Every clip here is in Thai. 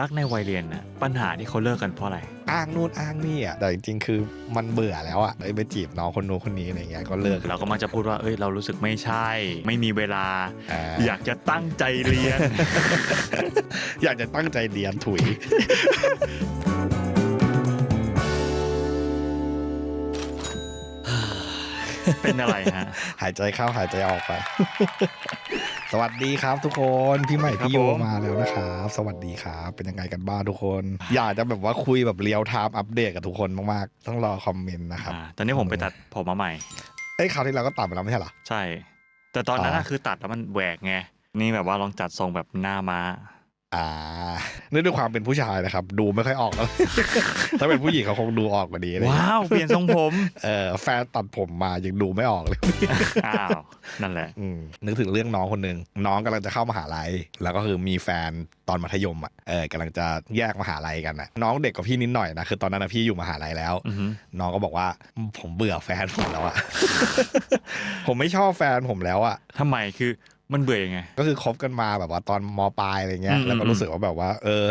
รักในวัยเรียนนะปัญหาที่เขาเลิกกันเพราะอะไร อ้างนู่นอ้างนี่อะแต่จริงๆ คือมันเบื่อแล้วอะเลยไปจีบน้องคนนู้นคนนี้อะไรเงี้ยก็เลิกเราก็มักจะพูดว่าเอ้ยเรารู้สึกไม่ใช่ ไม่มีเวลาอ่าอยากจะตั้งใจเรียน อยากจะตั้งใจเรียนถุย เป็นอะไรฮะ หายใจเข้าหายใจออกไป สวัสดีครับทุกคนพี่ใหม่ครับพี่โยผม มาแล้วนะครับ สวัสดีครับ เป็นยังไงกันบ้างทุกคน อยากจะแบบว่าคุยแบบเรียลไทม์อัปเดตกับทุกคนมากๆ ต้องรอคอมเมนต์นะครับ อ่าตอนนี้ผมไปตัดผมมาใหม่ เอ้ยคราวที่เราก็ตัดไปแล้วไม่ใช่เหรอ ใช่ แต่ตอนนั้นอ๋น่ะอคือตัดแล้วมันแหวกไง นี่แบบว่าลองจัดทรงแบบหน้าม้า อ่าเนื่องด้วยความเป็นผู้ชายนะครับ ดูไม่ค่อยออกแล้ว ถ้าเป็นผู้หญิงเขาคงดูออกกว่านี้เลยว้าว เปลี่ยนทรงผมเออแฟนตัดผมมายังดูไม่ออกเลย อ้าว นั่นแหละ อืมนึกถึงเรื่องน้องคนหนึ่งน้องกำลังจะเข้ามหาลัย แล้วก็คือมีแฟนตอนมัธยมอะเออกำลังจะแยกมหาลัยกันอะน้องเด็กกว่าพี่นิดหน่อยนะคือตอนนั้นนะพี่อยู่มหาลัยแล้ว อือหือน้องก็บอกว่าผมเบื่อแฟนผมแล้วอะผมไม่ชอบแฟนผมแล้วอะทำไมคือ มันเบื่อยังไง ก็คือคบกันมาแบบว่าตอนมปลายอะไรเงี้ย อืมแล้วก็อืมรู้สึกว่าแบบว่า เออ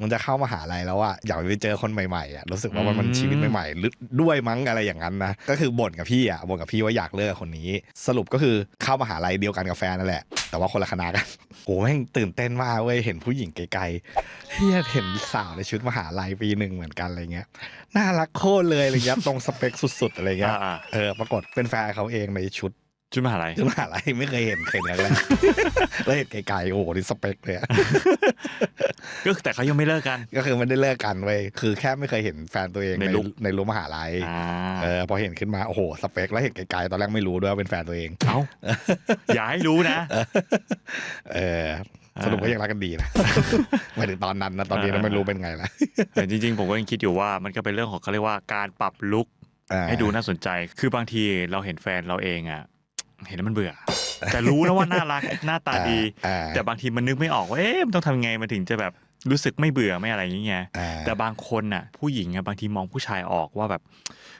มันจะเข้ามหาลัยแล้วอะอยากไปเจอคนใหม่ๆอะรู้สึกว่ามันมันอืมชีวิตใหม่ๆหรือด้วยมั้งอะไรอย่างนั้นนะ ก็คือบ่นกับพี่อะบ่นกับพี่ว่าอยากเลิกกับคนนี้ สรุปก็คือเข้ามหาลัยเดียวกันกับแฟนนั่นแหละ แต่ว่าคนละคณะกันโอ้แม่งตื่นเต้นมากเว้ย เห็นผู้หญิงไกลๆเฮียเห็นสาวในชุดมหาลัยปีหนึ่งเหมือนกันอะไรเงี้ย น่ารักโคตรเลยอะไรเงี้ย ตรงสเปคสุดๆอะไรเงี้ย อ่า เออปรากฏเป็นแฟนเขาเองในชุดๆ ชุดมหาลัยชุดมหาลัยไม่เคยเห็นเคยเห็นครั้งแรกแล้วเห็นไกลๆโอ้โหนี่สเปคเลยอะก็คือแต่เขายังไม่เลิกกัน ก็คือไม่ได้เลิกกันเว้ยคือแค่ไม่เคยเห็นแฟนตัวเองในในรูปในรูปมหาลัยอ่าเออพอเห็นขึ้นมาโอ้โหสเปคแล้วเห็นไกลๆตอนแรกไม่รู้ด้วยว่าเป็นแฟนตัวเองเอ้าอย่าให้รู้นะ เออสรุปก็ยังรักกันดีนะหมายถึงตอนนั้นนะตอนนี้เราไม่รู้เป็นไงละแต่จริงๆ ผมก็ยังคิดอยู่ว่ามันก็เป็นเรื่องของเขาเรียกว่าการปรับลุคอ่าให้ดูน่าสนใจ คือบางทีเราเห็นแฟนเราเองอะ เห็นแล้วมันเบื่อ แต่รู้นะว่าน่ารักหน้าตาดีอ่าแต่บางทีมันนึกไม่ออกว่าเอ๊ะมันต้องทำไงมันถึงจะแบบรู้สึกไม่เบื่อไม่อะไรอย่างเงี้ยอ่าแต่บางคนน่ะ ผู้หญิงอะบางทีมองผู้ชายออกว่าแบบ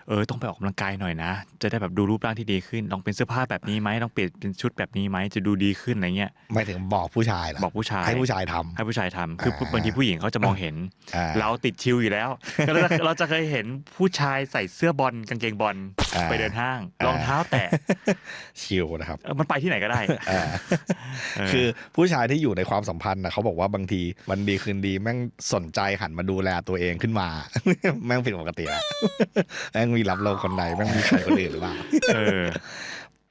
เออต้องไปออกกำลังกายหน่อยนะ จะได้แบบดูรูปร่างที่ดีขึ้นลองเป็นเสื้อผ้าแบบนี้ไหมลองเปลี่ยนเป็นชุดแบบนี้ไหมจะดูดีขึ้นอะไรเงี้ยหมายถึงบอกผู้ชายเหรอบอกผู้ชายให้ผู้ชายทำให้ผู้ชายทำคืออ่าบางทีผู้หญิงเขาจะมองเห็น อ่า เราติดชิลอยู่แล้วก็เราจะเราจะเคยเห็นผู้ชายใส่เสื้อบอลกางเกงบอลอ่า ไปเดินห้างอ่ารองเท้าแตะชิลนะครับ เออมันไปที่ไหนก็ได้ อ่าเออ คือผู้ชายที่อยู่ในความสัมพันธ์นะเขาบอกว่าบางทีวันดีคืนดีแม่งสนใจหันมาดูแลตัวเองขึ้นมา แม่งผิดปกติแล้วแม่งมีรับโลกคนใดแม่งมีใครคนอื่นหรือเปล่าเออ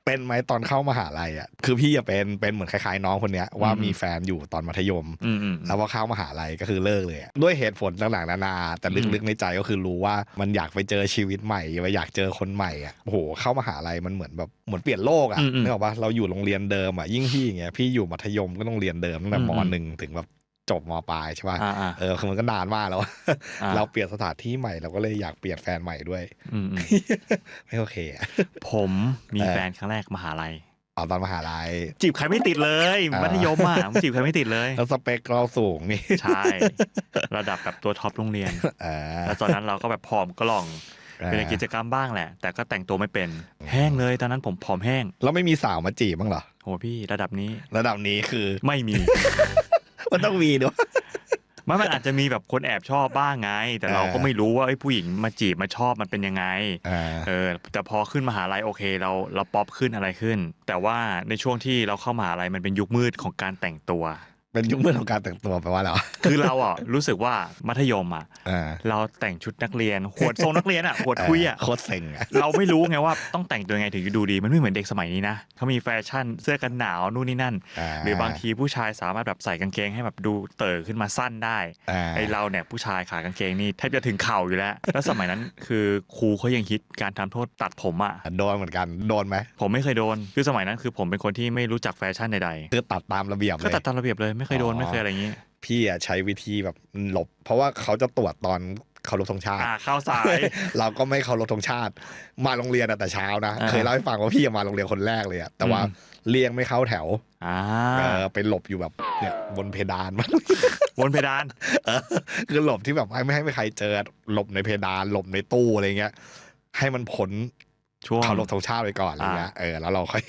เป็นไหมตอนเข้ามหาลัยอะ คือพี่อะเป็นเป็นเหมือนคล้ายๆน้องคนเนี้ยว่าอืมมีแฟนอยู่ตอนมัธยม อืมอืม แล้วพอเข้ามหาลัยก็คือเลิกเลยอะด้วยเหตุผลต่างๆนานา แต่ลึกๆในใจก็คือรู้ว่ามันอยากไปเจอชีวิตใหม่ว่าอยากเจอคนใหม่อะโอ้โหเข้ามหาลัยมันเหมือนแบบเหมือนเปลี่ยนโลกอะอืมอืมนึกออกปะเราอยู่โรงเรียนเดิมอะยิ่งพี่อย่างเงี้ยพี่อยู่มัธยมก็ต้องเรียนเดิมตั้งแต่อืมมอืมหนึ่งถึงแบบ จบมปลายใช่ป่ะอ่าอ่าเออคือมันก็นานมากแล้วอ่าเราเปลี่ยนสถานที่ใหม่เราก็เลยอยากเปลี่ยนแฟนใหม่ด้วยอืมอืมไม่โอเคอะผมมีเออแฟนครั้งแรกมหาลัยเอาตอนมหาลัยจีบใครไม่ติดเลยอ่ามัมัธยมอะผมจีบใครไม่ติดเลย แล้วสเปคเราสูงนี่ใช่ระดับแบบตัวท็อปโรงเรียนเออแล้วตอนนั้นเราก็แบบผอมก็ลองเป็นกิจกรรมบ้างแหละ แต่ก็แต่งตัวไม่เป็น แห้งเลยตอนนั้นผมผอมแห้ง แล้วไม่มีสาวมาจีบบ้างเหรอโหพี่ระดับนี้ ระดับนี้คือไม่มี มันต้องมีด้วยมันมันอาจจะมีแบบคนแอบชอบบ้างไง แต่เราก็เออไม่รู้ว่าไอ้ยผู้หญิงมาจีบมาชอบมันเป็นยังไงอ่าเออแต่พอขึ้นมหาลัยโอเค เราเราป๊อปขึ้นอะไรขึ้น แต่ว่าในช่วงที่เราเข้ามหาลัยมันเป็นยุคมืดของการแต่งตัว เป็นยุคมืดของการแต่งตัวแปลว่าอะไรวะคือเราอะรู้สึกว่ามัธยมอะอ่าเราแต่งชุดนักเรียนหวดทรงนักเรียนอะหวดคุยอะโคตรเซ็งอะเราไม่รู้ไงว่าต้องแต่งตัวยังไงถึงจะดูดี มันไม่เหมือนเด็กสมัยนี้นะเขามีแฟชั่นเสื้อกันหนาวนู่นนี่นั่น หรือบางทีผู้ชายสามารถแบบใส่กางเกงให้แบบดูเต๋อขึ้นมาสั้นได้อ่าไอเราเนี่ยผู้ชายขากางเกงนี่แทบจะถึงเข่าอยู่แล้วแล้วสมัยนั้นคือครูเขายังคิดการทำโทษตัดผมอะโดนเหมือนกันโดนไหมผมไม่เคยโดนคือสมัยนั้นคือผมเป็นคนที่ไม่รู้จักแฟชั่นใดคือตัดตามระเบียบๆเลก็ยตัดตามระเบียบเลยไม่เคยโดนอ๋อไม่เคยอะไรอย่างนี้พี่อะใช้วิธีแบบหลบ เพราะว่าเขาจะตรวจตอนเคารพธงชาติอ่าเข้าสาย เราก็ไม่เคารพธงชาติ มาโรงเรียนอะแต่เช้านะอ่าเคยเล่าให้ฟังว่าพี่อะมาโรงเรียนคนแรกเลยอะแต่ว่าอืมเรียงไม่เข้าแถวอ่าเออไปหลบอยู่แบบเนี่ยบนเพดานบนเพดานเออคือหลบที่แบบไม่ให้ไม่ให้ใครเจอหลบในเพดานหลบในตู้อะไรเงี้ยให้มันพ้น ช่วงเคารพธงชาติไปก่อนอะไรเงี้ยอ่าเออแล้วเราค่อย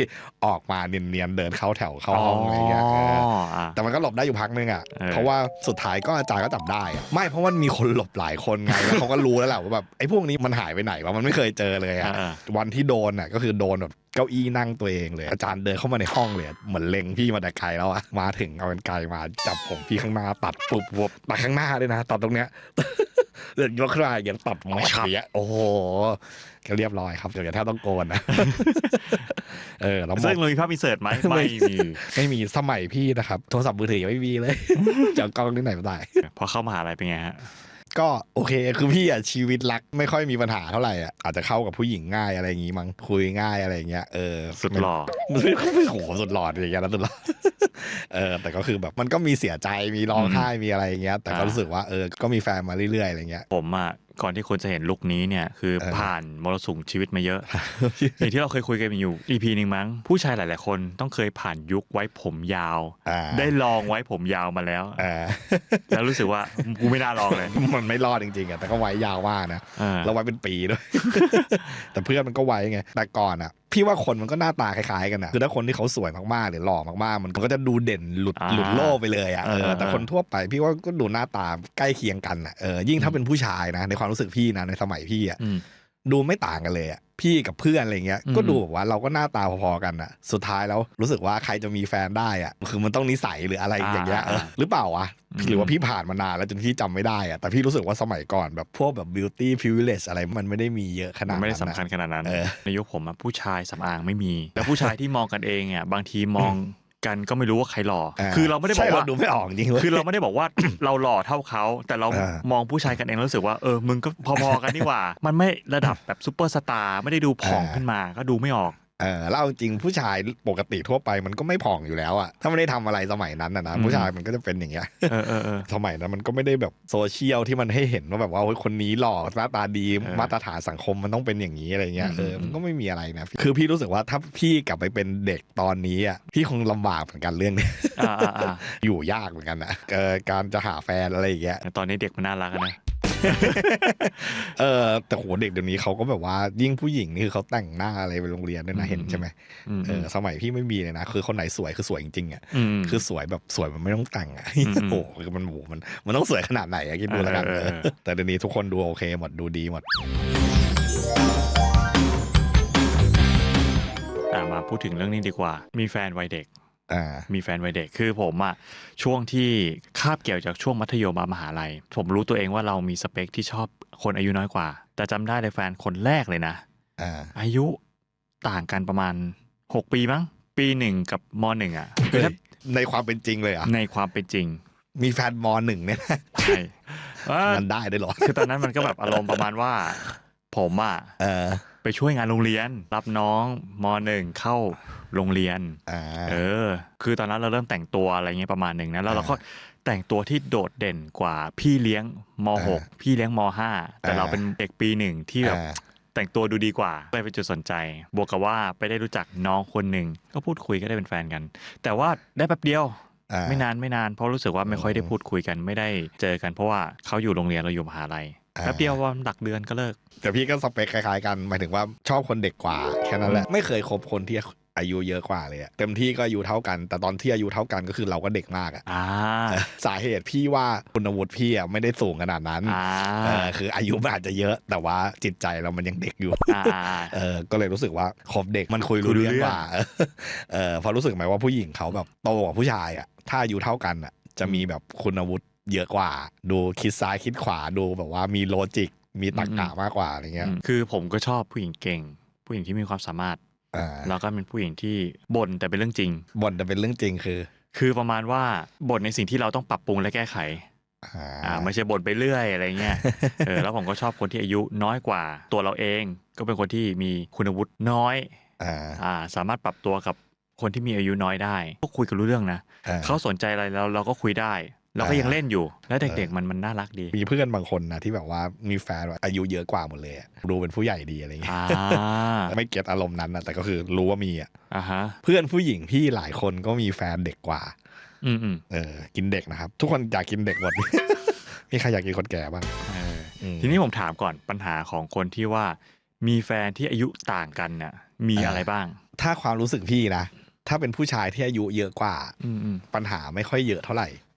ออกมาเนียนๆเดินเข้าแถวเข้าห้องอะไรเงี้ยเอออ่าแต่มันก็หลบได้อยู่พักนึงอะเออเพราะว่าสุดท้ายก็อาจารย์ก็จับได้อะไม่เพราะว่ามีคนหลบหลายคนไงแล้วเขาก็รู้แล้วแหละว่าแบบไอ้พวกนี้มันหายไปไหนวะมันไม่เคยเจอเลยอะอ่าวันที่โดนอะก็คือโดนแบบเก้าอี้นั่งตัวเองเลย อาจารย์เดินเข้ามาในห้องเลยอะเหมือนเล็งพี่มาแต่ไกลแล้วอะมาถึงเอาเป็นไกลมาจับผมพี่ข้างหน้าตัดปุ๊บวบตัดข้างหน้าด้วยนะตัดตรงเนี้ย เดินยกขึ้นมาอย่างเงี้ยตัดมาเสียโอ้โหก็เรียบร้อยครับ เดี๋ยวแทบต้องโกนนะเออแล้วหมซึ่องเรามีภาพมีเสิร์ตไหมไม่มีไม่มีสมัยพี่นะครับ โทรศัพท์มือถือยังไม่มีเลยจะเอากล้องที่ไหนมาได้พอเข้ามหาลัยเป็นไงฮะก็โอเคคือพี่อะชีวิตรักไม่ค่อยมีปัญหาเท่าไหร่อะอาจจะเข้ากับผู้หญิงง่ายอะไรอย่างงี้มั้งคุยง่ายอะไรอย่างเงี้ยเออสุดหล่อมันไม่ไม่โหสุดหล่ออย่างเงี้ยนะสุดหล่อ เออแต่ก็คือแบบมันก็มีเสียใจมีร้องไห้มีอะไรอย่างเงี้ยแต่ก็อ่ารู้รู้สึกว่าเออก็มีแฟนมาเรื่อยๆอะไรเงี้ยผมอะก่อนที่คนจะเห็นลุคนี้เนี่ยคือเออผ่านมรสุมชีวิตมาเยอะอย่างที่เราเคยคุยกันอยู่ EP หนึ่งมั้ง ผู้ชายหลาย ๆ คนต้องเคยผ่านยุคไว้ผมยาวอ่าได้ลองไว้ผมยาวมาแล้วอ่าแล้วรู้สึกว่ากูไม่น่าลองเลย มันไม่รอดจริงๆอะแต่ก็ไว้ยาวมากนะเออเราไว้เป็นปีด้วยแต่เพื่อนมันก็ไว้ไงแต่ก่อนอะ พี่ว่าคนมันก็หน้าตาคล้ายๆกันนะคือถ้าคนที่เขาสวยมากๆหรือหล่อมากๆ มันก็จะดูเด่นหลุดอ่าหลุดโลกไปเลยอะเอเอออแต่คนทั่วไปพี่ว่าก็ดูหน้าตาใกล้เคียงกันอะเออยิ่งถ้าเป็นผู้ชายนะในความรู้สึกพี่นะในสมัยพี่อะอืม ดูไม่ต่างกันเลยอะพี่กับเพื่อนอะไรเงี้ยอืมก็ดูแบบว่าเราก็หน้าตาพอๆกันอะสุดท้ายแล้วรู้สึกว่าใครจะมีแฟนได้อะคือมันต้องนิสัยหรืออะไรอย่างเงี้ยเออหรือเปล่าวะอืมหรือว่าพี่ผ่านมานานแล้วจนพี่จำไม่ได้อะแต่พี่รู้สึกว่าสมัยก่อนแบบพวกแบบ beauty privilege อะไรมันไม่ได้มีเยอะขนามัดนไม่ได้นั้นสำคัญนะขนาดนั้นเออในยุคผมอะผู้ชายสำอางไม่มี แล้วผู้ชายที่มองกันเองอะบางทีมอง กันก็ไม่รู้ว่าใครหล่ออาคือเราไม่ได้บอใช่กว่าดูไม่ออกจริงเว้ย คือเราไม่ได้บอกว่า เราหล่อเท่าเขาแต่เราอ่ามองผู้ชายกันเองแล้วรู้สึกว่าเออมึงก็พอๆกันนี่หว่า มันไม่ระดับแบบซูเปอร์สตาร์ไม่ได้ดูผ่องขึ้นมาก็ดูไม่ออก เออแล้วเอาจริงผู้ชายปกติทั่วไปมันก็ไม่ผ่องอยู่แล้วอะถ้าไม่ได้ทำอะไรสมัยนั้นอะนะอืมผู้ชายมันก็จะเป็นอย่างเงี้ยเออเออเออสมัยนั้นมันก็ไม่ได้แบบโซเชียลที่มันให้เห็นว่าแบบว่าโอ้ยคนนี้หล่อหน้าตาดีเออมาตรฐานสังคมมันต้องเป็นอย่างนี้อะไรเงี้ยอืมเอออืมมันก็ไม่มีอะไรนะคือพี่รู้สึกว่าถ้าพี่กลับไปเป็นเด็กตอนนี้อะพี่คงลำบากเหมือนกันเรื่องนี้อ่าอ่าอ่าอยู่ยากเหมือนกันนะเออการจะหาแฟนอะไรอย่างเงี้ยแต่ตอนนี้เด็กมันน่ารักอะนะ เออแต่โหเด็กเดี๋ยวนี้เขาก็แบบว่ายิ่งผู้หญิงนี่คือเขาแต่งหน้าอะไรไปโรงเรียนด้วยนะอืมเห็นใช่ไหมอืมเออสมัยพี่ไม่มีเลยนะคือคนไหนสวยคือสวยจริงๆอะมคือสวยแบบสวยมันไม่ต้องแต่งอะอืมโอ้โหคือมันโหมันมันต้องสวยขนาดไหนอะคิดดูแล้วกันเออเออเออแต่เดี๋ยวนี้ทุกคนดูโอเคหมดดูดีหมดอ่ามาพูดถึงเรื่องนี้ดีกว่า มีแฟนวัยเด็กอ่า มีแฟนวัยเด็กคือผมอะช่วงที่คาบเกี่ยวจากช่วงมัธยมมามหาลัย ผมรู้ตัวเองว่าเรามีสเปคที่ชอบคนอายุน้อยกว่า แต่จำได้เลยแฟนคนแรกเลยนะอ่าอายุต่างกันประมาณ 6 ปีมั้งปีหนึ่งกับมหนึ่งอะคือถ้าในความเป็นจริงเลยอะในความเป็นจริง มีแฟนมหนึ่งเนี่ยนะใช่ว่ามันได้ได้วยเหรอคือตอนนั้นมันก็แบบอารมณ์ประมาณว่า ผมอะเออไปช่วยงานโรงเรียน รับน้องมหนึ่งเข้า โรงเรียนอ่าเออ คือตอนนั้นเราเริ่มแต่งตัวอะไรเงี้ยประมาณหนึ่งนะแล้วเราอ่าก็แต่งตัวที่โดดเด่นกว่าพี่เลี้ยงมอ่า6พี่เลี้ยงม 5 แต่อ่าเราเป็นเด็กปีหนึ่งที่แบบอ่าแต่งตัวดูดีกว่าเลยเป็นจุดสนใจ บวกกับว่าไปได้รู้จักน้องคนหนึ่งก็พูดคุยก็ได้เป็นแฟนกัน แต่ว่าได้แป๊บเดียวอ่าไม่นานไม่นานเพราะรู้สึกว่าไม่ค่อยได้พูดคุยกันไม่ได้เจอกันเพราะว่าเขาอยู่โรงเรียนเราอยู่มหาลัยอ่าแป๊บเดียววันหลักเดือนก็เลิก แต่พี่ก็สเปคคล้ายๆกันหมายถึงว่าชอบคนเด็กกว่าแค่นั้นแหละไม่เคยคบคนที่ อายุเยอะกว่าเลยอะเต็มที่ก็อายุเท่ากัน แต่ตอนที่อายุเท่ากันก็คือเราก็เด็กมากอะอ่าสาเหตุพี่ว่าคุณวุฒิพี่อะไม่ได้สูงขนาดนั้นอ่าเออคืออายุมันอาจจะเยอะแต่ว่าจิตใจเรามันยังเด็กอยู่อ่าเออก็เลยรู้สึกว่าคบเด็กมันคุยรู้คุยรู้เรื่องเรื่องกว่าเออเพอรู้สึกไหมว่าผู้หญิงเขาแบบโตกว่าผู้ชายอะถ้าอายุเท่ากันอะจะมีแบบคุณวุฒิเยอะกว่า ดูคิดซ้ายคิดขวาดูแบบว่ามีโลจิกมีตรรกะมากกว่าอะไรเงี้ยอืมคือผมก็ชอบผู้หญิงเก่ง ผู้หญิงที่มีความสามารถอ่า แล้วก็เป็นผู้หญิงที่บ่นแต่เป็นเรื่องจริงบ่นแต่เป็นเรื่องจริงคือ คือประมาณว่าบ่นในสิ่งที่เราต้องปรับปรุงและแก้ไขอ่าอ่าไม่ใช่บ่นไปเรื่อยอะไรเงี้ยเออแล้วผมก็ชอบคนที่อายุน้อยกว่าตัวเราเอง ก็เป็นคนที่มีคุณวุฒิน้อยอ่าอ่าสามารถปรับตัวกับคนที่มีอายุน้อยได้ ก็คุยกันรู้เรื่องนะอ่าเขาสนใจอะไรเราเราก็คุยได้ เราก็ยังเล่นอยู่ แล้วเด็กๆมันมันน่ารักดี มีเพื่อนบางคนนะที่แบบว่ามีแฟนแบบอายุเยอะกว่าหมดเลยอะดูเป็นผู้ใหญ่ดีอะไรเงี้ยอ่าไม่เก็ตอารมณ์นั้นนะแต่ก็คือรู้ว่ามีอะอ่าฮะเพื่อนผู้หญิงพี่หลายคนก็มีแฟนเด็กกว่าอืมอืมเออ กินเด็กนะครับ ทุกคนอยากกินเด็กหมดมีใครอยากกินคนแก่บ้างเอออืมทีนี้ผมถามก่อนปัญหาของคนที่ว่า มีแฟนที่อายุต่างกันน่ะ มีอ่าอะไรบ้าง ถ้าความรู้สึกพี่นะถ้าเป็นผู้ชายที่อายุเยอะกว่าอืมอืมปัญหาไม่ค่อยเยอะเท่าไหร่อืมอืม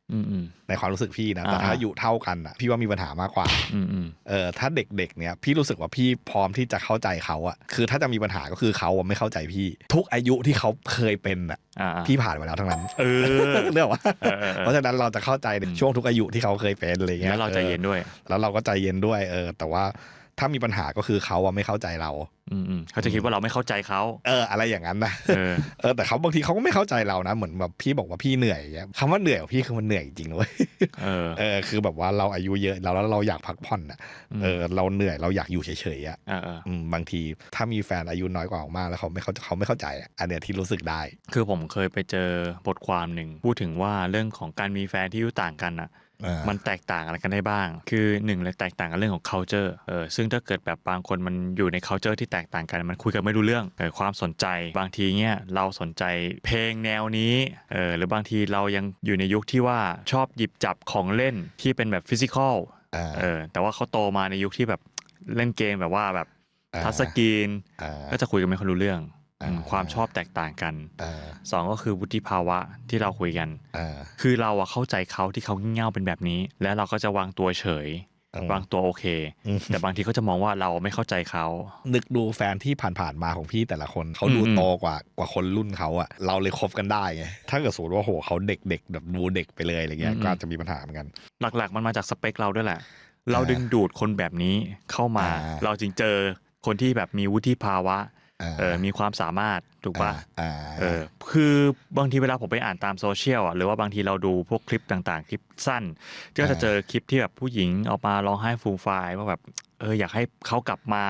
ในความรู้สึกพี่นะแต่อ่าถ้าอายุเท่ากันอะ พี่ว่ามีปัญหามากกว่าอืมอืมเออถ้าเด็กๆเนี่ย พี่รู้สึกว่าพี่พร้อมที่จะเข้าใจเขาอะคือถ้าจะมีปัญหาก็คือเขาอะไม่เข้าใจพี่ ทุกอายุที่เขาเคยเป็นอะอ่าอ่าพี่ผ่านมาแล้วทั้งนั้น เออเรื่องว่าเออเออเออเพราะฉะนั้นเราจะเข้าใจในอืมช่วงทุกอายุที่เขาเคยเป็นอะไรเงี้ยแล้วเราใจเย็นด้วยออแล้วเราก็ใจเย็นด้วย เออ แต่ว่า ถ้ามีปัญหาก็คือเขาอะไม่เข้าใจเราอืมอืมเขาจะคิดว่าเราไม่เข้าใจเขาเออ อะไรอย่างนั้นนะเออเออแต่เขาบางทีเขาก็ไม่เข้าใจเรานะเหมือนแบบพี่บอกว่าพี่เหนื่อยอย่างเงี้ยคำว่าเหนื่อยของพี่คือมันเหนื่อยจริงๆนะเว้ยเออเออคือแบบว่าเราอายุเยอะแล้วแล้วเราอยากพักผ่อนอะมเออเราเหนื่อยเราอยากอยู่เฉยๆอะเออเอออืมบางทีถ้ามีแฟนอายุน้อยกว่ามากๆแล้วเขาไม่เขาเขาไม่เข้าใจอะอันเนี้ยที่รู้สึกได้ คือผมเคยไปเจอบทความหนึ่งพูดถึงว่าเรื่องของการมีแฟนที่อายุต่างกันอะอ่า มันแตกต่างอะไรกันได้บ้าง คือหนึ่งเลยแตกต่างกันเรื่องของ culture เออซึ่งถ้าเกิดแบบบางคนมันอยู่ใน culture ที่แตกต่างกันมันคุยกันไม่รู้เรื่องเออความสนใจบางทีเนี่ยเราสนใจเพลงแนวนี้เออหรือบางทีเรายังอยู่ในยุคที่ว่าชอบหยิบจับของเล่นที่เป็นแบบฟิสิกอลอ่าเออแต่ว่าเขาโตมาในยุคที่แบบเล่นเกมแบบว่าแบบอ่าทัชสกรีนอ่าก็จะคุยกันไม่ค่อยรู้เรื่องอ่าอืม ความชอบแตกต่างกันอ่าสองก็คือวุฒิภาวะที่เราคุยกันอ่าคือเราอะเข้าใจเขาที่เขางี่เง่าเป็นแบบนี้ แล้วเราก็จะวางตัวเฉยอืมวางตัวโอเคอืมแต่บางทีเขาจะมองว่าเราไม่เข้าใจเขา นึกดูแฟนที่ผ่านๆมาของพี่แต่ละคนเขาดูอืมโตกว่ากว่าคนรุ่นเขาอะเราเลยคบกันได้ไงถ้าเกิดสมมติว่าโหเขาเด็กๆแบบดูเด็กไปเลยอะไรเงี้ยก็อาจจะมีปัญหาเหมือนกัน หลักๆ มันมาจากสเปคเราด้วยแหละ เราอ่าดึงดูดคนแบบนี้เข้ามาอ่าเราจึงเจอคนที่แบบมีวุฒิภาวะอ่า เออมีความสามารถถูกปะอ่าเออคือบางทีเวลาผมไปอ่านตามโซเชียลอะหรือว่าบางทีเราดูพวกคลิปต่างๆ คลิปสั้น ก็จะเจอคลิปที่แบบผู้หญิงออกมาร้องไห้ฟูมฟายว่าแบบเอออยากให้เขากลับมา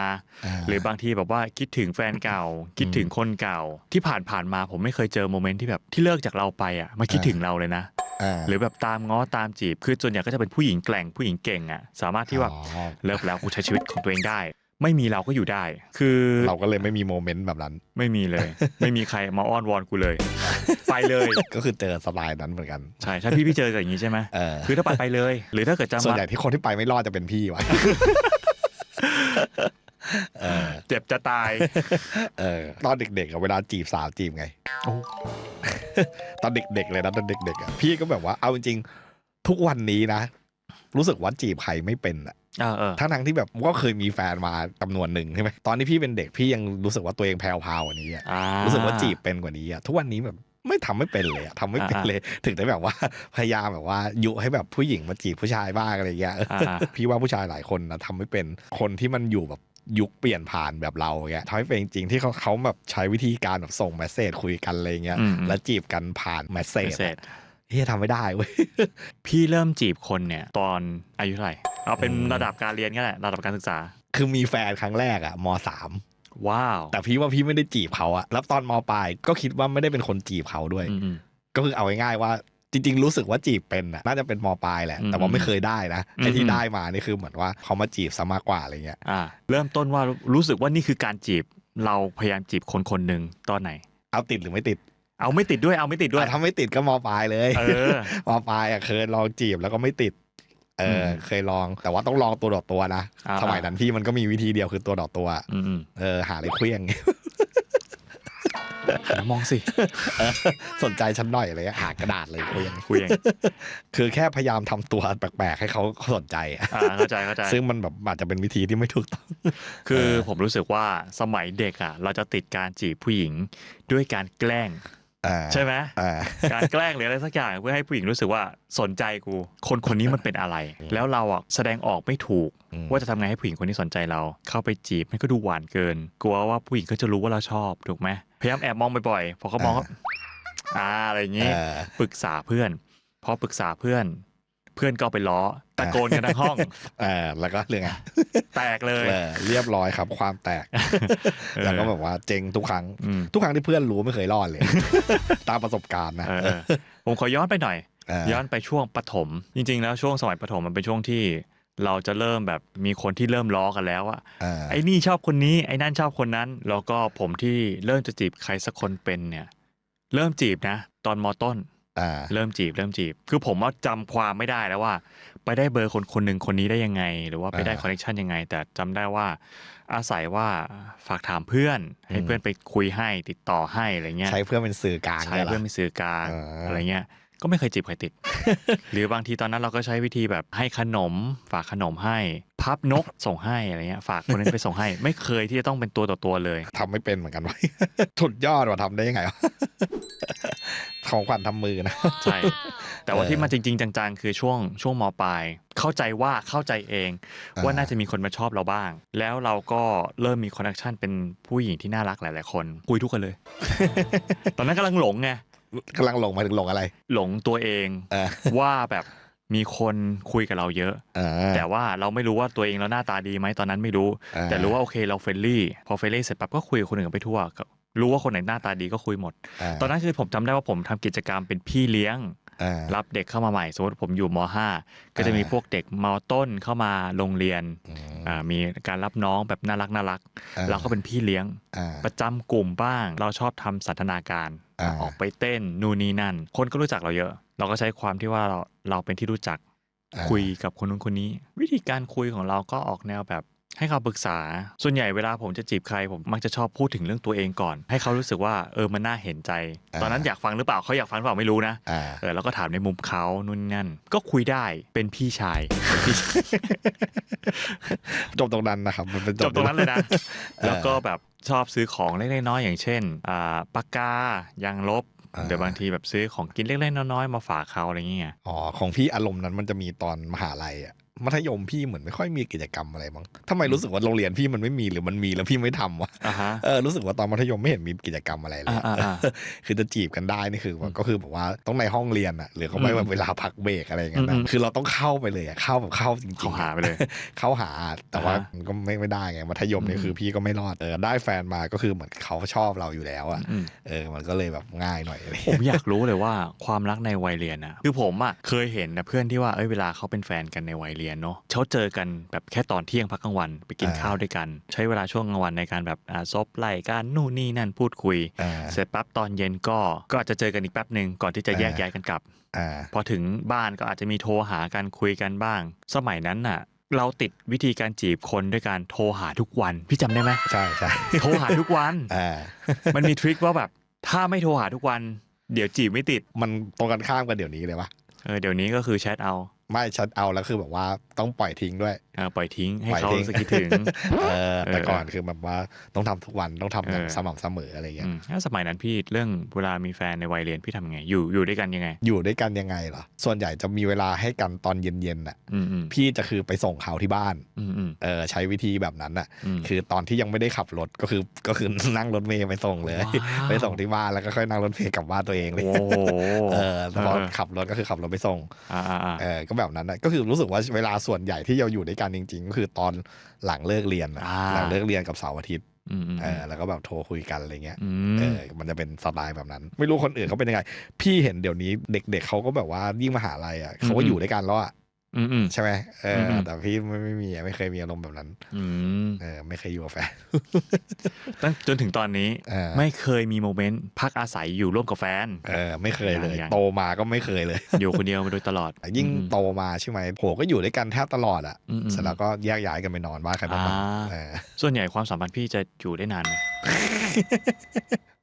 หรือบางทีแบบว่าคิดถึงแฟนเก่า คิดถึงคนเก่า ที่ผ่านผ่านๆมาผมไม่เคยเจอโมเมนต์ที่แบบที่เลิกจากเราไปอะมาคิดถึงเราเลยนะอ่าหรือแบบตามง้อตามจีบคือส่วนใหญ่ก็จะเป็นผู้หญิงแกล่งผู้หญิงเก่งอะสามารถที่ว่าอ๋อเลิกแล้วกูใช้ชีวิตของตัวเองได้ ไม่มีเราก็อยู่ได้ คือเราก็เลยไม่มีโมเมนต์แบบนั้น ไม่มีเลย ไม่มีใครมาอ้อนวอนกูเลย ไปเลยก็คือเจอสไตล์นั้นเหมือนกันใช่ใช่พี่พี่เจออย่างนี้ใช่ไหมเออคือถ้าไปไปเลย หรือถ้าเกิดจะส่วนมาใหญ่ที่คนที่ไปไม่รอดจะเป็นพี่วะเออเจ็บจะตาย เออตอนเด็กๆอะเวลาจีบสาวจีบไงโอ้ตอนเด็กๆเลยนะตอนเด็กๆอะพี่ก็แบบว่าเอาจริงๆทุกวันนี้นะ รู้สึกว่าจีบใครไม่เป็นอะเออเออ ทั้งทั้งๆที่แบบก็เคยมีแฟนมาจำนวนหนึ่งใช่ไหมตอนที่พี่เป็นเด็กพี่ยังรู้สึกว่าตัวเองแพรวพราวกว่านี้อะอ่ารู้สึกว่าจีบเป็นกว่านี้อะทุกวันนี้แบบไม่ทำไม่เป็นเลยอะทำไม่เป็นอ่าเลย ถึงได้แบบว่าพยายามแบบว่ายุให้แบบผู้หญิงมาจีบผู้ชายบ้างอะไรเงี้ยอ่าพี่ว่าผู้ชายหลายคนนะทำไม่เป็นคนที่มันอยู่แบบยุคเปลี่ยนผ่านแบบเราอย่างเงี้ยทำให้เป็นจริงๆที่เขาเขาแบบใช้วิธีการแบบส่งเมสเซจคุยกันอะไรเงี้ยอืมแล้วจีบกันผ่านเมสเซจ เสร็จเฮียทำไม่ได้เว้ย พี่เริ่มจีบคนเนี่ย ตอนอายุเท่าไหร่ เอาเป็นอืมระดับการเรียนก็ได้ระดับการศึกษา คือมีแฟนครั้งแรกอะมสามว้าว แต่พี่ว่าพี่ไม่ได้จีบเขาอะแล้วตอนมปลายก็คิดว่าไม่ได้เป็นคนจีบเขาด้วย อืมอืมก็คือเอาง่ายๆว่าจริง ๆ รู้สึกว่าจีบเป็นอะน่าจะเป็นมปลายแหละ อืมแต่ว่าไม่เคยได้นะไอ้อืที่มได้มานี่คือเหมือนว่าเขามาจีบซะมากกว่าอะไรเงี้ยอ่า เริ่มต้นว่ารู้สึกว่านี่คือการจีบ เราพยายามจีบคนคนหนึ่งตอนไหน เอาติดหรือไม่ติด เอาไม่ติดด้วยเอาไม่ติดด้วยอะถ้าไม่ติดก็มปลายเลยเออมปลายอะเคยลองจีบแล้วก็ไม่ติด เอออมเคยลองแต่ว่าต้องลองตัวต่อตัวนะอ่าสมัยนั้นพี่มันก็มีวิธีเดียวคือตัวต่อตัวอืมอืมเออ หาอะไรเคลี้ยงหันมามองสิสนใจฉันหน่อยอะไรเลยหากระดาษเลยเคลี้ยงคุยเองคือแค่พยายามทำตัวแปลกๆ ให้เขาสนใจอะอ่าเข้าใจเข้าใจ ซึ่งมันแบบอาจจะเป็นวิธีที่ไม่ถูกต้อง คือเออผมรู้สึกว่าสมัยเด็กอะ เราจะติดการจีบผู้หญิงด้วยการแกล้งอ่า ใช่ไหมอ่าการแกล้งหรืออะไรสักอย่างเพื่อให้ผู้หญิงรู้สึกว่าสนใจกู คนคนนี้มันเป็นอะไร แล้วเราอะแสดงออกไม่ถูกอืมว่าจะทำไงให้ผู้หญิงคนนี้สนใจเรา เข้าไปจีบมันก็ดูหวานเกิน กลัวว่าผู้หญิงก็จะรู้ว่าเราชอบถูกไหมพยายามแอบมองบ่อยๆพอเขามองก็อ่าอะไรอย่างงี้เออปรึกษาเพื่อนพอปรึกษาเพื่อน เพื่อนก็เอาไปล้อตะโกนกันทั้งห้องเออแล้วก็เรื่องไงแตกเลยเออเรียบร้อยครับความแตกเออแล้วก็แบบว่าเจ๊งทุกครั้งอืมทุกครั้งที่เพื่อนรู้ไม่เคยรอดเลย ตามประสบการณ์นะเออเออผมขอย้อนไปหน่อยเออย้อนไปช่วงปฐมจริง ๆ แล้วช่วงสมัยปฐมมันเป็นช่วงที่เราจะเริ่มแบบมีคนที่เริ่มล้อกันแล้วอะเออไอ้นี่ชอบคนนี้ไอ้นั่นชอบคนนั้น แล้วก็ผมที่เริ่มจะจีบใครสักคนเป็นเนี่ย เริ่มจีบนะ ตอนมต้นอ่า เริ่มจีบเริ่มจีบ คือผมว่าจำความไม่ได้แล้วว่า ไปได้เบอร์คนคนหนึ่งคนนี้ได้ยังไง หรือว่าไปได้อ่าคอนเนคชันยังไง แต่จำได้ว่า อาศัยว่าฝากถามเพื่อน ให้อืมเพื่อนไปคุยให้ติดต่อให้อะไรเงี้ยใช้เพื่อนเป็นสื่อกลางใช้นี่ยหรเพื่อนเป็นสื่อกลางอ่าอะไรเงี้ย ก็ไม่เคยจีบใครติด หรือบางทีตอนนั้นเราก็ใช้วิธีแบบให้ขนม ฝากขนมให้พับนกส่งให้อะไรเงี้ยฝากคนนั้นไปส่งให้ ไม่เคยที่จะต้องเป็นตัวต่อตัวเลย ทำไม่เป็นเหมือนกันไว้สุดยอดว่าทำได้ยังไงวะ ของขวัญทำมือนะ ใช่ แต่ว่าเออที่มาจริง ๆ จังๆ คือช่วงช่วงมปลาย เข้าใจว่าเข้าใจเอง อ่า ว่าน่าจะมีคนมาชอบเราบ้าง แล้วเราก็เริ่มมีคอนเนคชันเป็นผู้หญิงที่น่ารักหลาย ๆ คน คุยทุกคนเลย ตอนนั้นกำลังหลงไง กำลังหลงมาถึงหลงอะไร หลงตัวเองเออว่าแบบมีคนคุยกับเราเยอะเออแต่ว่าเราไม่รู้ว่าตัวเองเราหน้าตาดีไหมตอนนั้นไม่รู้อ่าแต่รู้ว่าโอเคเราเฟรนลี่ พอเฟรนลี่เสร็จปั๊บก็คุยกับคนอื่นไปทั่วก็รู้ว่าคนไหนหน้าตาดีก็คุยหมดาตอนนั้นคือผมจำได้ว่าผมทำกิจกรรมเป็นพี่เลี้ยงอ่า รับเด็กเข้ามาใหม่ สมมติผมอยู่ม .5 ก็จะมีอ่าพวกเด็กมต้นเข้ามาโรงเรียนอืมอ่ามีการรับน้องแบบน่ารักน่ารักอ่าเราก็เป็นพี่เลี้ยงอ่าประจำกลุ่มบ้าง เราชอบทำสันทนาการอ่าออกไปเต้นนู่นนี่นั่น คนก็รู้จักเราเยอะ เราก็ใช้ความที่ว่าเราเราเป็นที่รู้จักอ่าคุยกับคนนู้นคนนี้ วิธีการคุยของเราก็ออกแนวแบบ ให้คำปรึกษา ส่วนใหญ่เวลาผมจะจีบใครผมมักจะชอบพูดถึงเรื่องตัวเองก่อน ให้เขารู้สึกว่าเออมันน่าเห็นใจ ตอนนั้นอยากฟังหรือเปล่าเขาอยากฟังหรือเปล่าไม่รู้นะอ่า เออแล้วก็ถามในมุมเขานู่นนนั่น ก็คุยได้เป็นพี่ชายเป็นพี่ชาย จบตรงนั้นนะครับมันเป็นจบตรงนั้นเลยนะเออแล้วก็แบบชอบซื้อของเล็กๆน้อยๆอย่างเช่นอ่าปากกายางลบ อ่าเดี๋ยวบางทีแบบซื้อของกินเล็กๆน้อยๆมาฝากเขาอะไรเงี้ย อ๋อของพี่อารมณ์นั้นมันจะมีตอนมหาลัยอะ มัธยมพี่เหมือนไม่ค่อยมีกิจกรรมอะไรบ้างทำไมรู้สึกว่าโรงเรียนพี่มันไม่มีหรือมันมีแล้วพี่ไม่ทำวะอ่าฮะเออรู้สึกว่าตอนมัธยมไม่เห็นมีกิจกรรมอะไรเลยอ่าอะอ่าคือจะจีบกันได้นี่คือว่าก็คือแบบว่าต้องในห้องเรียนอะหรือเขาไม่อืมแบบเวลาพักเบรกอะไรอย่างเงี้ยอืนะมคือเราต้องเข้าไปเลยอะเข้าแบบเข้าจริงๆเขาหาไปเลยเข้าหาแต่ว่าอ่าฮะมันก็ไม่ไม่ได้ไงมัธยมนี่อืมคือพี่ก็ไม่รอดเออได้แฟนมาก็คือเหมือนเขาชอบเราอยู่แล้วอะอืมเออมันก็เลยแบบง่ายหน่อยอะไรผมอยากรู้เลยว่าความรักในวัยเรียนอะคือผมอะเคยเห็นนะเพื่อนที่ว่าเอ้ยเวลาเขาเป็นแฟนกันในวัยเรียนเนาะเขาเจอกันแบบแค่ตอนเที่ยงพักกลางวันไปกินข้าวด้วยกัน ใช้เวลาช่วงกลางวันในการแบบอ่าซบไหล่กันนู่นนี่นั่นพูดคุยอ่าเสร็จปั๊บตอนเย็นก็ก็อาจจะเจอกันอีกแป๊บหนึ่งก่อนที่จะแยกอ่าย้ายกันกลับอ่าพอถึงบ้านก็อาจจะมีโทรหากันคุยกันบ้าง สมัยนั้นน่ะเราติดวิธีการจีบคนด้วยการโทรหาทุกวัน พี่จำได้ไหมใช่ใช่โทรหาทุกวันอ่ามันมีทริคว่าแบบถ้าไม่โทรหาทุกวัน เดี๋ยวจีบไม่ติดมันตรงกันข้ามกันเดี๋ยวนี้เลยวะเออเดี๋ยวนี้ก็คือแชทเอา ไม่ฉันเอาแล้วคือแบบว่าต้องปล่อยทิ้งด้วย ปล่อยทิ้งให้ปล่อยเขาทิ้งรู้สึกคิดถึงเออแต่เออก่อนคือแบบว่าต้องทำทุกวันต้องทำอย่างเออสม่ำเสมออะไรเงี้อืยมแล้วสมัยนั้นพี่เรื่องเวลามีแฟนในวัยเรียนพี่ทำไง อยู่อยู่ด้วยกันยังไง อยู่ด้วยกันยังไงเหรอส่วนใหญ่จะมีเวลาให้กันตอนเย็นๆน่ะอืมอืมพี่จะคือไปส่งเขาที่บ้านอืมอืมเออใช้วิธีแบบนั้นน่ะอืมคือตอนที่ยังไม่ได้ขับรถก็คือก็คือนั่งรถเมย์ไปส่งเลยว้าวไปส่งที่บ้านแล้วก็ค่อยนั่งรถเมย์กลับบ้านตัวเองเลยโอ้โหเออแต่พอขับรถก็คือขับรถไปส่งอ่าอ่าอ่าเออก็แบบนั้นนะก็คือรู้สึกว่าเวลาส่วนใหญ่ที่เราอยู่ด้วยกันจริง ๆ ก็คือตอนหลังเลิกเรียนน่ะอ่าหลังเลิกเรียนกับเสาร์อาทิตย์อืมอืมเออแล้วก็แบบโทรคุยกันอะไรเงี้ยอืเอมอมันจะเป็นสไตล์แบบนั้น ไม่รู้คนอื่นเขาเป็นยังไง พี่เห็นเดี๋ยวนี้เด็ก ๆเขาก็แบบว่ายิ่งมหาลัยอะเขาก็อืมอยู่ด้วยกันแล้วอะอืมอืม ใช่ไหมเอออมแต่พี่ไม่ไม่มีอะไม่เคยมีอารมณ์แบบนั้น อืมเออ ไม่เคยอยู่กับแฟนตั้งจนถึงตอนนี้เออไม่เคยมีโมเมนต์พักอาศัยอยู่ร่วมกับแฟน เออ ไม่เคยเลยยังโตมาก็ไม่เคยเลย อยู่คนเดียวมาโดยตลอด ยิ่งอืมโตมาใช่ไหมโหก็อยู่ด้วยกันแทบตลอดอะอืมอืมเสร็จแล้วก็แยกย้ายกันไปนอนบ้านใครบ้านมันอ่าเออส่วนใหญ่ความสัมพันธ์พี่จะอยู่ได้นานไหม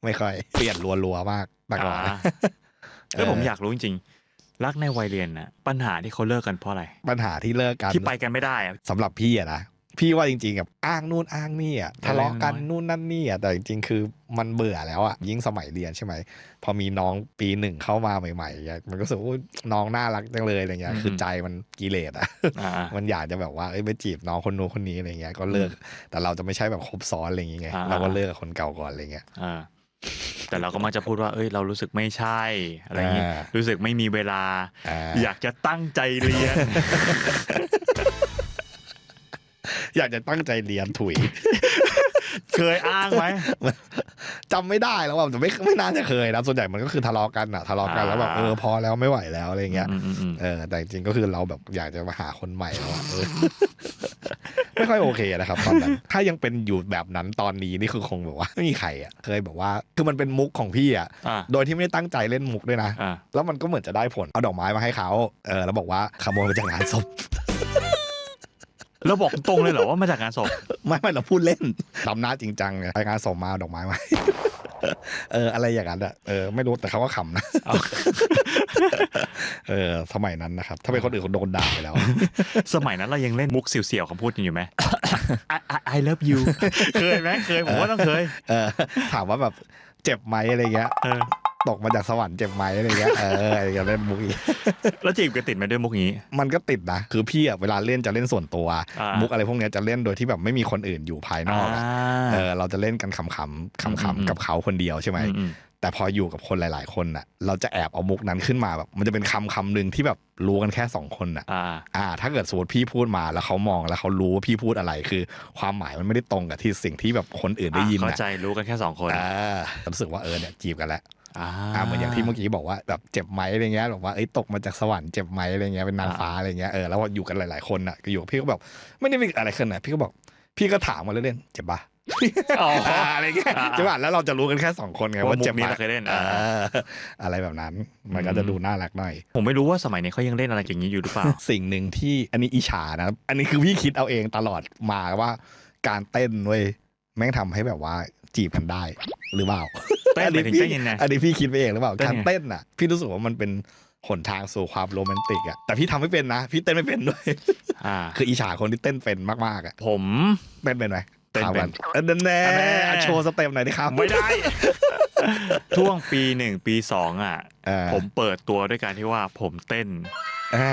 ไม่ค่อยเปลี่ยนรัวๆมากแต่ก่อนนะเออผมอยากรู้จริงๆ รักในวัยเรียนน่ะปัญหาที่เขาเลิกกันเพราะอะไร ปัญหาที่เลิกกันที่ไปกันไม่ได้อะสำหรับพี่อะนะพี่ว่าจริงๆกับอ้างนู่นอ้างนี่อะทะเลาะกันน้อยนู่นนั่นนี่อะแต่จริงๆ คือมันเบื่อแล้วอะยิ่งสมัยเรียนใช่ไหมพอมีน้องปีหนึ่งเข้ามาใหม่ๆอะมันก็รู้สึกว่าอุ๊ยน้องน่ารักจังเลยอะไรเงี้ยคือใจมันกิเลสอะอ่ามันอยากจะแบบว่าเอ้ยไปจีบน้องคนนู้นคนนี้อะไรเงี้ยก็เลิก แต่เราจะไม่ใช่แบบคบซ้อนอะไรอย่างเงี้ยอ่าเราก็เลิกกับคนเก่าก่อนอะไรเงี้ยอ่า แต่เราก็มักจะพูดว่า เอ้ย เรารู้สึกไม่ใช่ อะไรอย่างงี้ อ่ารู้สึกไม่มีเวลา อ่า อยากจะตั้งใจเรียน อยากจะตั้งใจเรียนถุย เคยอ้างไหมจำไม่ได้แล้วว่าแต่ไม่ไม่น่าจะเคยนะส่วนใหญ่มันก็คือทะเลาะกันอะทะเลาะกันแล้วแบบอ่าเออพอแล้วไม่ไหวแล้วอะไรเงี้ยอืมอืมอืมเออแต่จริงๆก็คือเราแบบอยากจะมาหาคนใหม่แล้วอะเออ ไม่ค่อยโอเคนะครับตอนนั้น ถ้ายังเป็นอยู่แบบนั้นตอนนี้นี่คือคงแบบว่าไม่มีใครอะเคยแบบว่าคือมันเป็นมุกของพี่อะอ่าโดยที่ไม่ได้ตั้งใจเล่นมุกด้วยนะ อ่า แล้วมันก็เหมือนจะได้ผล เอาดอกไม้มาให้เขา เออ แล้วบอกว่าขโมยมาจากงานศพ แล้วบอกตรงเลยเหรอว่ามาจากงานศพไม่ไม่เราพูดเล่นทำหน้าจริงจังไงไปงานศพมาเอาดอกไม้มาให้เอออะไรอย่างนั้นอะเออไม่รู้แต่เขาก็ขำนะเอาเออสมัยนั้นนะครับ ถ้าเป็นคนอื่นคงโดนด่าไปแล้ว สมัยนั้นเรายังเล่นมุกเสี่ยวๆคำพูดกันอยู่ไหม I, I, I love you เคยไหมเคยผมว่าต้องเคยเออถามว่าแบบเจ็บไหมอะไรเงี้ยเออ ตกมาจากสวรรค์เจ็บไหมอะไรเงี้ยเอออะไรอย่างเล่นมุกอีกแล้วจีบกันติดไหมด้วยมุกนี้ มันก็ติดนะ คือพี่อะเวลาเล่นจะเล่นส่วนตัว อ่ามุ มุกอะไรพวกเนี้ยจะเล่นโดยที่แบบไม่มีคนอื่นอยู่ภายนอกอะเออเราจะเล่นกันขำๆอืมขำๆกับเขาคนเดียวใช่ไหม อืมอืมแต่พออยู่กับคนหลาย ๆ คนอะ เราจะแอบเอามุกนั้นขึ้นมาแบบ มันจะเป็นคำคำหนึ่งที่แบบรู้กันแค่สองคนอะอ่า อ่า ถ้าเกิดสมมติพี่พูดมาแล้วเขามองแล้วเขารู้ว่าพี่พูดอะไรคือ ความหมายมันไม่ได้ตรงกับที่สิ่งที่แบบคนอื่นได้ยินเข้าอะใจรู้กันแค่สองคน อ่ารู้สึกว่าเออเนี่ยจีบกันแล้วอ่า อ่าเหมือนอย่างที่เมื่อกี้บอกว่าแบบเจ็บไหมอะไรเงี้ยบอกว่าเอ้ยตกมาจากสวรรค์เจ็บไหมอะไรเงี้ยเป็นนางฟ้าอะไรเงี้ยเออแล้วว่าอยู่กันหลายๆคนอะก็อยู่กับพี่ก็แบบไม่ได้มีอะไรขึ้นอะพี่ก็บอกพี่ก็ถามมาเล่นๆเจ็บปะอ๋ออ่าอะไรเงี้ยอ่าใช่ป่ะแล้วเราจะรู้กันแค่สองคนไงว่าว่าเจ็บมุกนี้ปะเราเคยเล่นเออ่าออะไรแบบนั้น มันก็จะดูน่ารักหน่อย ผมไม่รู้ว่าสมัยนี้เขายังเล่นอะไรอย่างนี้อยู่หรือเปล่า สิ่งหนึ่งที่อันนี้อิจฉานะอันนี้คือพี่คิดเอาเองตลอดมาว่าการเต้นเว้ยแม่งทำให้แบบว่า จีบกันได้หรือเปล่าเต้นหมายถึงพี่เต้นยังไงอันนี้พี่คิดไปเองหรือเปล่าเต้นการยังไงเต้นอะ พี่รู้สึกว่ามันเป็นหนทางสู่ความโรแมนติกอะแต่พี่ทำไม่เป็นนะ พี่เต้นไม่เป็นด้วยอ่าคืออิจฉาคนที่เต้นเป็นมากๆอะผมเต้นเป็นไหมเต้นเป็นถามก่อเออแน่แน่ๆอะโชว์สเต็ปหน่อยดิครับไม่ได้ช่วงปีหนึ่งปีสองอะเออผมเปิดตัวด้วยการที่ว่าผมเต้นอ่า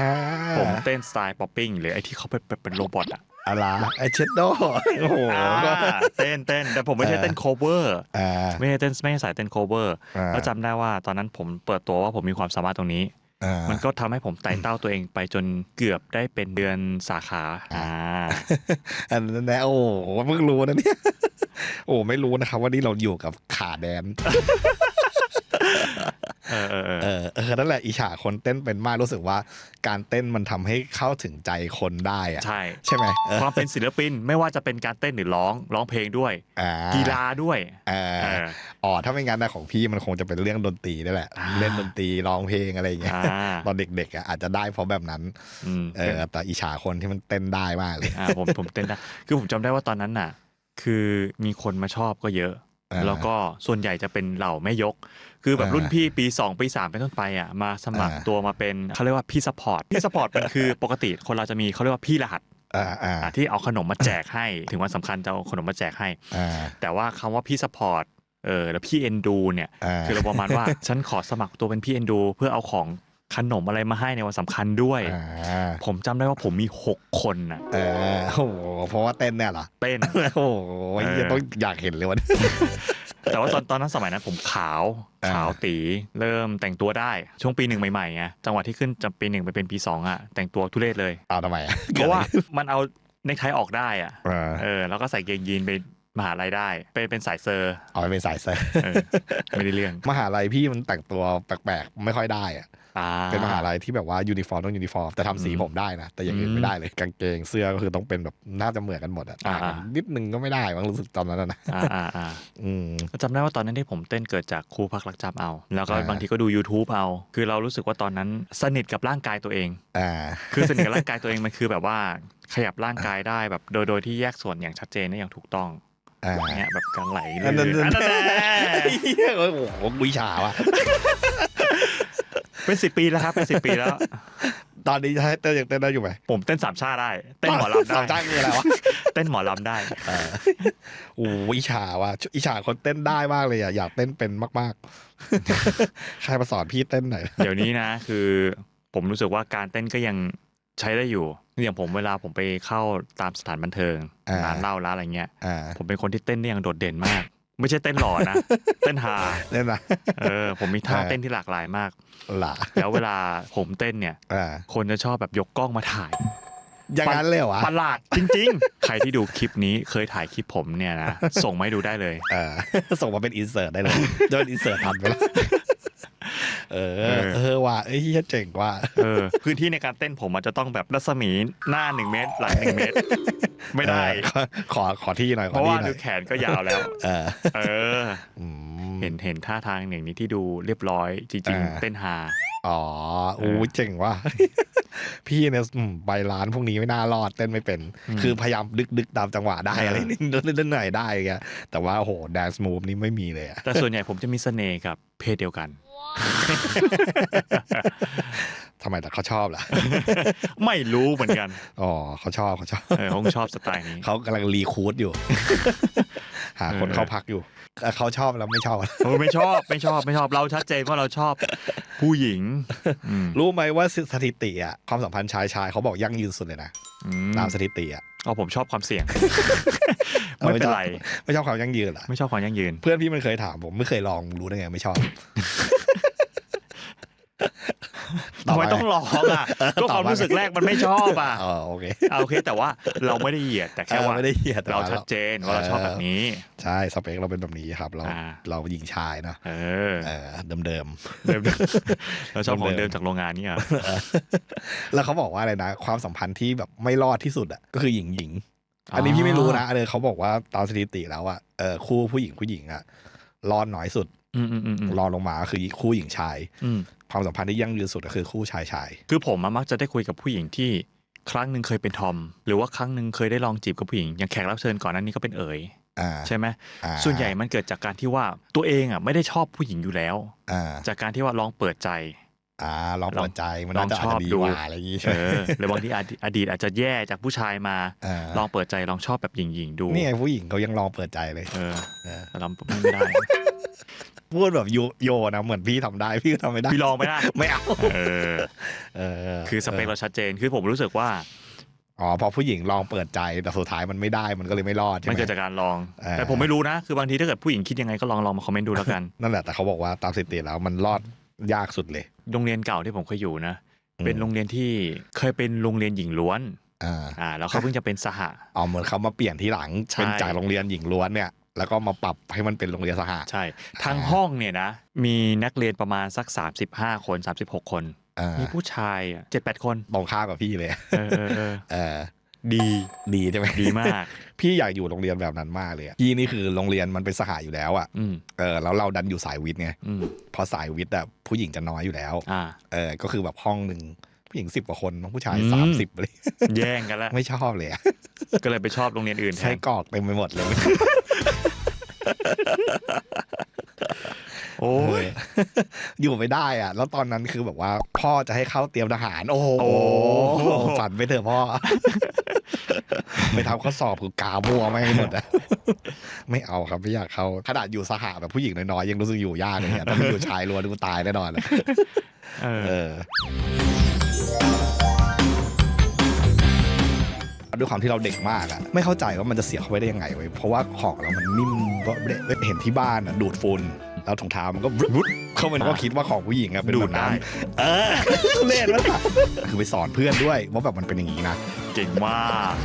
ผมเต้นสไตล์ป๊อปปิ้งหรือไอที่เขาเป็นเป็นเป็นโรบอทอะ อะไรไอเชดโดโอ้โหอ่าเต้นเต้นแต่ผมไม่ใช่เต้นโคเวอร์อ่าไม่ใช่เต้นไม่ใช่สายเต้นโคเวอร์อ่าแล้วจำได้ว่าตอนนั้นผมเปิดตัวว่าผมมีความสามารถตรงนี้อ่ามันก็ทำให้ผมไต่เต้าตัวเองไปจนเกือบได้เป็นเดือนสาขาอ่าอันนั้นแน่โอ้โหเพิ่งรู้นะเนี่ย โอ้ ไม่รู้นะครับว่านี่เราอยู่กับขาแดน เออเออเออเออเออนั่นแหละอิจฉาคนเต้นเป็นมากรู้สึกว่า การเต้นมันทำให้เข้าถึงใจคนได้อะใช่ใช่ไหมเออความเป็นศิลปินไม่ว่าจะเป็นการเต้นหรือร้องร้องเพลงด้วยอ่ากีฬาด้วยอ่าเอออ๋อถ้าไม่งั้นนะของพี่มันคงจะเป็นเรื่องดนตรีนี่แหละอ่าเล่นดนตรีร้องเพลงอะไรอย่างเงี้ยอ่าตอนเด็กๆอะอาจจะได้เพราะแบบนั้นอืมเออแต่อิจฉาคนที่มันเต้นได้มากเลยอ่าผมผมเต้นได้คือผมจำได้ว่าตอนนั้นน่ะ คือมีคนมาชอบก็เยอะอ่า แล้วก็ส่วนใหญ่จะเป็นเหล่าแม่ยก คือแบบอ่ารุ่นพี่ปี 2 ปี 3 เป็นต้นไปอะมาสมัครอ่าตัวมาเป็นเขาเรียกว่าพี่สปอร์ตพี่สปอร์ตมันคือปกติคนเราจะมีเขาเรียกว่าพี่รหัสอ่าอ่าอะที่เอาขนมมาแจกให้ ถึงวันสำคัญจะเอาขนมมาแจกให้อ่าแต่ว่าคำว่าพี่สปอร์ตเออแล้วพี่เอ็นดูเนี่ยอ่าคือเราประมาณว่าฉันขอสมัครตัวเป็นพี่เอ็นดู เพื่อเอาของ ขนมอะไรมาให้ในวันสำคัญด้วยอ่าผมจำได้ว่าผมมี6คนน่ะ เออโอ้โหเพราะว่าเต้นเนี่ยเหรอ เต้น โอ้โหเออยังต้องอยากเห็นเลยวัน แต่ว่าตอนตอนนั้นสมัยนั้นผมขาวอ่า ขาวตีเริ่มแต่งตัวได้ช่วงปีหนึ่งใหม่ๆไงจังหวะที่ขึ้นจากปีหนึ่งไปเป็นปีสองอะแต่งตัวทุเรศเลย เอาทำไมอะเพราะว่ามันเอาเนคไทออกได้อะเออเออแล้วก็ใส่เกงยีนไปมหาลัยได้เป็นเป็นสายเซอร์เอาไปเป็นสายเซอร์เออไม่ได้เรื่อง มหาลัยพี่มันแต่งตัวแปลกๆ ไม่ค่อยได้อะอ่า เป็นมหาลัยที่แบบว่ายูนิฟอร์มต้องยูนิฟอร์มแต่ทำสีอืมผมได้นะ แต่อย่างอื่นอืมไม่ได้เลยกางเกงเสื้อก็คือต้องเป็นแบบน่าจะเหมือนกันหมดอะอ่าต่างกันนิดนึงก็ไม่ได้มั้งรู้สึกตอนนั้นอะนะอ่าอ่าอ่าอืมจำได้ว่าตอนนั้นที่ผมเต้นเกิดจากครูพักรักจำเอา แล้วก็อ่าบางทีก็ดู YouTube เอา คือเรารู้สึกว่าตอนนั้นสนิทกับร่างกายตัวเองอ่าคือสนิทกับร่างกายตัวเองมันคือแบบว่าขยับร่างกายได้แบบโดยโดยที่แยกส่วนอย่างชัดเจนได้อย่างถูกต้องอ่าเนี่ยแบบการไหลเลอันนั้นยอันนั้นแหละโอ้โหวิชาว่ะ เป็นสิบปีแล้วครับเป็นสิบปีแล้ว ตอนนี้ให้เต้นยังเต้นได้อยู่ไหมผมเต้นสามชาได้เต้นหมอลำได้สามจ้างคืออะไรวะเต้นหมอลำได้เออโอ้โหวิชาว่ะอิชาคนเต้นได้มากเลยอะอยากเต้นเป็นมาก ๆ ใครมาสอนพี่เต้นหน่อยเดี๋ยวนี้นะ คือผมรู้สึกว่าการเต้นก็ยังใช้ได้อยู่อย่างผมเวลาผมไปเข้าตามสถานบันเทิงอ่าร้านเหล้าร้านอะไรเงี้ยอ่าผมเป็นคนที่เต้นได้อย่างโดดเด่นมาก ไม่ใช่เต้นหล่อนะ เต้นฮาเล่นนะเออ ผมมีท่าอ่าเต้นที่หลากหลายมากหล่ะแล้วเวลาผมเต้นเนี่ยอ่าคนจะชอบแบบยกกล้องมาถ่ายอย่างนั้นเลยเหรอวะประหลาดจริง ๆ ใครที่ดูคลิปนี้เคยถ่ายคลิปผมเนี่ยนะส่งมาให้ดูได้เลยเออส่งมาเป็นอินเสิร์ตได้เลยจะเป็นอินเสิร์ตทันไปแล้ว เอเอออ เออว่ะเอ้ยเหี้ยเจ๋งว่ะเออพื้นที่ในการเต้นผมอาจจะต้องแบบรัศมีหน้าหนึ่งเมตร หลังหนึ่งเมตร ไม่ได้เออขอขอที่หน่อยขเพอราะที่ว่าหน่ดูอยแขนก็ยาวแล้ว เออเออ อืม เห็นเห็นท่าทางอย่างนี้ที่ดูเรียบร้อย จริง อ่า ๆ เต้นฮาอ๋อโอ้ยเจ๋งว่ะ พี่เนี่ยอืมไปร้านพวกนี้ไม่น่ารอดเต้นไม่เป็นคือพยายามดึกดึกๆตามจังหวะได้อะไรนิดนิดหน่อยๆได้แกแต่ว่าโอ้โหแดนซ์มูฟนี่ไม่มีเลยอะแต่ส่วนใหญ่ผมจะมีเสน่ห์กับเพศเดียวกัน ทำไมแต่เขาชอบล่ะ ไม่รู้เหมือนกัน อ๋อเขาชอบเขาชอบเออเขาคงชอบสไตล์นี้ เขากำลังรีคูดอยู่ หาคนเออเข้าพักอยู่เออเขาชอบแล้วไม่ชอบเออไม่ชอบไม่ชอบไม่ชอบเราชัดเจนว่าเราชอบผู้หญิงอืมรู้ไหมว่าสถิติอะความสัมพันธ์ชายชายเขาบอกยั่งยืนสุดเลยนะอืมตามสถิติอะเอาผมชอบความเสี่ยงเอาไม่ไม่เป็นชอบไร ไม่ชอบความยั่งยืนเหรอไม่ชอบความยั่งยืน เพื่อนพี่มันเคยถามผมไม่เคยลองรู้ได้ไงไม่ชอบ ทำไมต้องร้องอะก็ความรู้สึกแรกมันไม่ชอบอะอ๋อโอเคอะโอเค แต่ว่าเราไม่ได้เหยียดแต่แค่ว่าเออไม่ได้เหยียดแต่เราว่าชัดเจนว่าเราชอบแบบนี้ ใช่สเปคเราเป็นแบบนี้ครับ เราอ่าเราหญิงชายเนอะเออเออเดิมเดิมเดิมเราชอบของเดิเดิมมจากโรงงานนี่เหรอๆแล้วเขาบอกว่าอะไรนะ ความสัมพันธ์ที่แบบไม่รอดที่สุดอะก็คือหญิงหญิงอันนี้พี่ไม่รู้นะเออเขาบอกว่าตามสถิติแล้วอะเออคู่ผู้หญิงผู้หญิงอะรอดน้อยสุดอืมอืมอืมอืมรองลงมาก็คือคู่หญิงชายอืม ความสัมพันธ์ที่ยั่งยืนสุดก็คือคู่ชายชายคือผมอะมักจะได้คุยกับผู้หญิงที่ครั้งหนึ่งเคยเป็นทอม หรือว่าครั้งหนึ่งเคยได้ลองจีบกับผู้หญิงอย่างแขกรับเชิญก่อนหนั้นนี้ก็เป็นเอ๋ยอ่าใช่ไหมอ่าส่วนใหญ่มันเกิดจากการที่ว่าตัวเองอะไม่ได้ชอบผู้หญิงอยู่แล้วอ่าจากการที่ว่าลองเปิดใจอ่าลองเปิดใจมันลอน่างจะชอบอาจจะดีดูกว่าอะไรอย่างงี้ใช่เอไหมอหรือบางทีอดีอดีตอาจจะแย่จากผู้ชายมาอ่าลองเปิดใจลองชอบแบบหญิงๆดูนี่ไงผู้หญิงเขายังลองเปิดใจเลย เออเออแต่เราไม่ได้ พูดแบบโยโยนะเหมือนพี่ทำได้พี่ก็ทำไม่ได้พี่ลองไม่ได้ไม่เอาเออเออคือสเปคเราชัดเจนคือผมรู้สึกว่าอ๋อพอผู้หญิงลองเปิดใจแต่สุดท้ายมันไม่ได้มันก็เลยไม่รอดใช่ไหมันมเกิดจากการลองเออแต่ผมไม่รู้นะ คือบางทีถ้าเกิดผู้หญิงคิดยังไงก็ลองลองมาคอมเมนต์ดูแล้วกัน นั่นแหละแต่เขาบอกว่าตามสถิติแล้วมันรอดยากสุดเลยโรงเรียนเก่าที่ผมเคยอยู่นะอืมเป็นโรงเรียนที่เคยเป็นโรงเรียนหญิงล้วนอ่าอ่าแล้วเขาเพิ่งจะเป็นสหะอ๋อเหมือนเขามาเปลี่ยนที่หลังใช่เป็นจากโรงเรียนหญิงล้วนเนี่ย แล้วก็มาปรับให้มันเป็นโรงเรียนสหะใช่ ทั้งห้องเนี่ยนะ มีนักเรียนประมาณสัก 35 คน 36 คนอ่ามีผู้ชายเจ็ดแปดคนตรงข้ามกับพี่เลยเออเออเออเออดีดีใช่ไหมดีมาก พี่อยากอยู่โรงเรียนแบบนั้นมากเลยอะพี่นี่คือโรงเรียนมันเป็นสหะอยู่แล้วอะอืมเออแล้วเราดันอยู่สายวิทย์ไงอืมพอสายวิทย์อะผู้หญิงจะน้อยอยู่แล้วอ่าเออก็คือแบบห้องหนึ่งผู้หญิงสิบกว่าคนผู้ชายอืมสามสิบเลยแย่งกันแล้วไม่ชอบเลยอะก็เลยไปชอบโรงเรียนอื่นแทใช้นกรอกเต็มไปหมดเลย โอ้ยอยู่ไม่ได้อะ แล้วตอนนั้นคือแบบว่า พ่อจะให้เข้าเตรียมทหาร โอ้โหโอ้โหฝันไปเถอะพ่อ ไปทำข้อสอบคือกามัวไม่ให้หมดอะไม่เอาครับไม่อยากเข้าขนาดอยู่สหะแบบผู้หญิงน้อยๆยังรู้สึกอยู่ยากเลยเนี่ยถ้าไปอยู่ชายล้วนกูตายแน่นอนเลยเออ ด้วยความที่เราเด็กมากอะไม่เข้าใจว่ามันจะเสียเข้าไปได้ยังไงเว้ยเพราะว่าของเรามันนิ่มก็เห็นที่บ้านอะดูดฝุ่นแล้วถุงเท้ามันก็วุดเข้ามันก็คิดว่าของผู้หญิงอะเป็นดูแบดบได้นั้นเออเล่นแล้วคือไปสอนเพื่อนด้วยว่าแบบมันเป็นอย่างนี้นะเก่งมาก